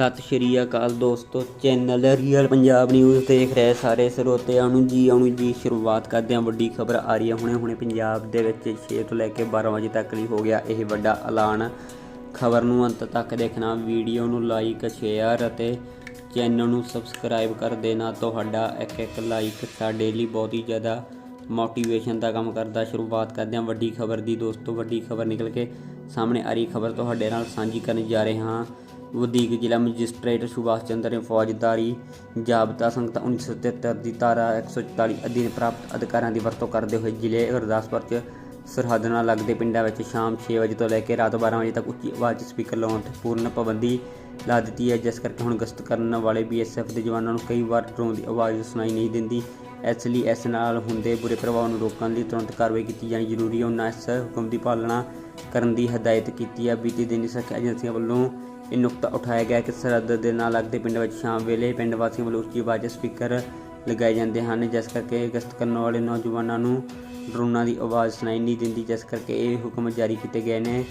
ਸਤਿ ਸ਼੍ਰੀ ਅਕਾਲ ਦੋਸਤੋ, channel real Punjab news ਦੇਖ ਰਹੇ ਸਾਰੇ ਸਰੋਤਿਆਂ ਨੂੰ ਜੀ। ਆਉਣ ਜੀ ਸ਼ੁਰੂਆਤ ਕਰਦੇ ਹਾਂ ਵੱਡੀ ਖਬਰ ਆ ਰਹੀ ਹੈ। ਹੁਣੇ ਹੁਣੇ ਪੰਜਾਬ ਦੇ ਵਿੱਚ 6 ਤੋਂ ਲੈ ਕੇ 12 ਵਜੇ ਤੱਕ ਲਈ ਹੋ ਗਿਆ ਇਹ ਵੱਡਾ ਐਲਾਨ। ਖਬਰ ਨੂੰ ਅੰਤ ਤੱਕ ਦੇਖਣਾ, ਵੀਡੀਓ ਨੂੰ ਲਾਈਕ ਸ਼ੇਅਰ ਅਤੇ ਚੈਨਲ ਨੂੰ ਸਬਸਕ੍ਰਾਈਬ ਕਰ ਦੇਣਾ। ਤੁਹਾਡਾ ਇੱਕ ਇੱਕ ਲਾਈਕ ਸਾਡੇ ਲਈ ਬਹੁਤ ਹੀ ਜ਼ਿਆਦਾ ਮੋਟੀਵੇਸ਼ਨ ਦਾ ਕੰਮ ਕਰਦਾ। ਸ਼ੁਰੂਆਤ ਕਰਦੇ ਹਾਂ ਵੱਡੀ ਖਬਰ ਦੀ। ਦੋਸਤੋ, ਵੱਡੀ ਖਬਰ ਨਿਕਲ ਕੇ ਸਾਹਮਣੇ ਆ ਰਹੀ ਖਬਰ। ਤੁਹਾਡੇ ਨਾਲ ਸਾਂਝੀ ਕਰਨ ਜਾ ਰਹੇ ਹਾਂ। ਵਧੀਕ ਜ਼ਿਲ੍ਹਾ ਮੈਜਿਸਟਰੇਟ ਸੁਭਾਸ਼ ਚੰਦਰ ਨੇ ਫੌਜਦਾਰੀ, ਜਾਬਤਾ ਸੰਹਿਤਾ 1973 ਦੀ ਧਾਰਾ 144 ਅਧੀਨ ਪ੍ਰਾਪਤ ਅਧਿਕਾਰਾਂ ਦੀ ਵਰਤੋਂ ਕਰਦੇ ਹੋਏ ਜ਼ਿਲ੍ਹੇ ਗੁਰਦਾਸਪੁਰ 'ਚ ਸਰਹੱਦ ਨਾਲ ਲੱਗਦੇ ਪਿੰਡਾਂ ਵਿੱਚ ਸ਼ਾਮ 6 ਵਜੇ ਤੋਂ ਲੈ ਕੇ ਰਾਤ 12 ਵਜੇ ਤੱਕ ਉੱਚੀ ਆਵਾਜ਼ 'ਚ ਸਪੀਕਰ ਲਾਉਣ ਤੇ ਪੂਰਨ ਪਾਬੰਦੀ ਲਾ ਦਿੱਤੀ ਹੈ, ਜਿਸ ਕਰਕੇ ਹੁਣ ਗਸ਼ਤ ਕਰਨ ਵਾਲੇ ਬੀਐਸਐਫ ਦੇ ਜਵਾਨਾਂ ਨੂੰ ਕਈ ਵਾਰ ਡਰੋਨ ਦੀ ਆਵਾਜ਼ ਸੁਣਾਈ ਨਹੀਂ ਦਿੰਦੀ। ਇਸ ਲਈ ਇਸ ਨਾਲ ਹੁੰਦੇ ਬੁਰੇ ਪ੍ਰਭਾਵ ਨੂੰ ਰੋਕਣ ਲਈ ਤੁਰੰਤ ਕਾਰਵਾਈ ਕੀਤੀ ਜਾਣੀ ਜ਼ਰੂਰੀ ਹੈ। ਉਹਨਾਂ ਇਸ ਹੁਕਮ ਦੀ ਪਾਲਣਾ ਕਰਨ ਦੀ ਹਦਾਇਤ ਕੀਤੀ ਹੈ। ਬੀਤੀ ਦਿਨੀ ਸੁਰੱਖਿਆ ਏਜੰਸੀਆਂ ਵੱਲੋਂ ਇਹ ਨੁਕਤਾ ਉਠਾਇਆ ਗਿਆ ਕਿ ਸਰਹੱਦ ਦੇ ਨਾਲ ਲੱਗਦੇ ਪਿੰਡ ਵਿੱਚ ਸ਼ਾਮ ਵੇਲੇ ਪਿੰਡ ਵਾਸੀਆਂ ਵੱਲੋਂ ਉੱਚੀ ਆਵਾਜ਼ ਸਪੀਕਰ ਲਗਾਏ ਜਾਂਦੇ ਹਨ, ਜਿਸ ਕਰਕੇ ਗਸ਼ਤ ਕਰਨ ਵਾਲੇ ਨੌਜਵਾਨਾਂ ਨੂੰ ਡਰੋਨਾਂ ਦੀ ਆਵਾਜ਼ ਸੁਣਾਈ ਨਹੀਂ ਦਿੰਦੀ, ਜਿਸ ਕਰਕੇ ਇਹ ਹੁਕਮ ਜਾਰੀ ਕੀਤੇ ਗਏ ਨੇ।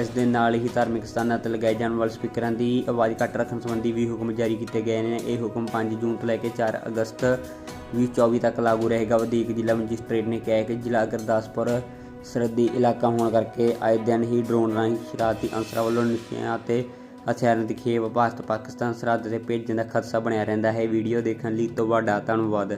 ਇਸ ਦੇ ਨਾਲ ਹੀ ਧਾਰਮਿਕ ਸਥਾਨਾਂ ਤੇ ਲਗਾਏ ਜਾਣ ਵਾਲੇ ਸਪੀਕਰਾਂ ਦੀ ਆਵਾਜ਼ ਘੱਟ ਰੱਖਣ ਸੰਬੰਧੀ ਵੀ ਹੁਕਮ ਜਾਰੀ ਕੀਤੇ ਗਏ ਨੇ। ਇਹ ਹੁਕਮ 5 ਜੂਨ ਤੋਂ ਲੈ ਕੇ 4 ਅਗਸਤ 2024 ਤੱਕ ਲਾਗੂ ਰਹੇਗਾ। ਵਧੀਕ ਜ਼ਿਲ੍ਹਾ ਮੈਜਿਸਟਰੇਟ ਨੇ ਕਿਹਾ ਕਿ ਜ਼ਿਲ੍ਹਾ ਗੁਰਦਾਸਪੁਰ ਸਰਹੱਦੀ ਇਲਾਕਾ ਹੋਣ ਕਰਕੇ ਆਏ ਦਿਨ ਹੀ ਡਰੋਨ ਰਾਹੀਂ ਸ਼ਰਾਰਤੀ ਅਨਸਰਾਂ ਵੱਲੋਂ ਨਸ਼ਿਆਂ ਅਤੇ ਹਥਿਆਰਾਂ ਦੀ ਖੇਪ ਭਾਰਤ ਪਾਕਿਸਤਾਨ ਸਰਹੱਦ ਤੇ ਭੇਜਣ ਦਾ ਖਦਸ਼ਾ ਬਣਿਆ ਰਹਿੰਦਾ ਹੈ। ਵੀਡੀਓ ਦੇਖਣ ਲਈ ਤੁਹਾਡਾ ਧੰਨਵਾਦ।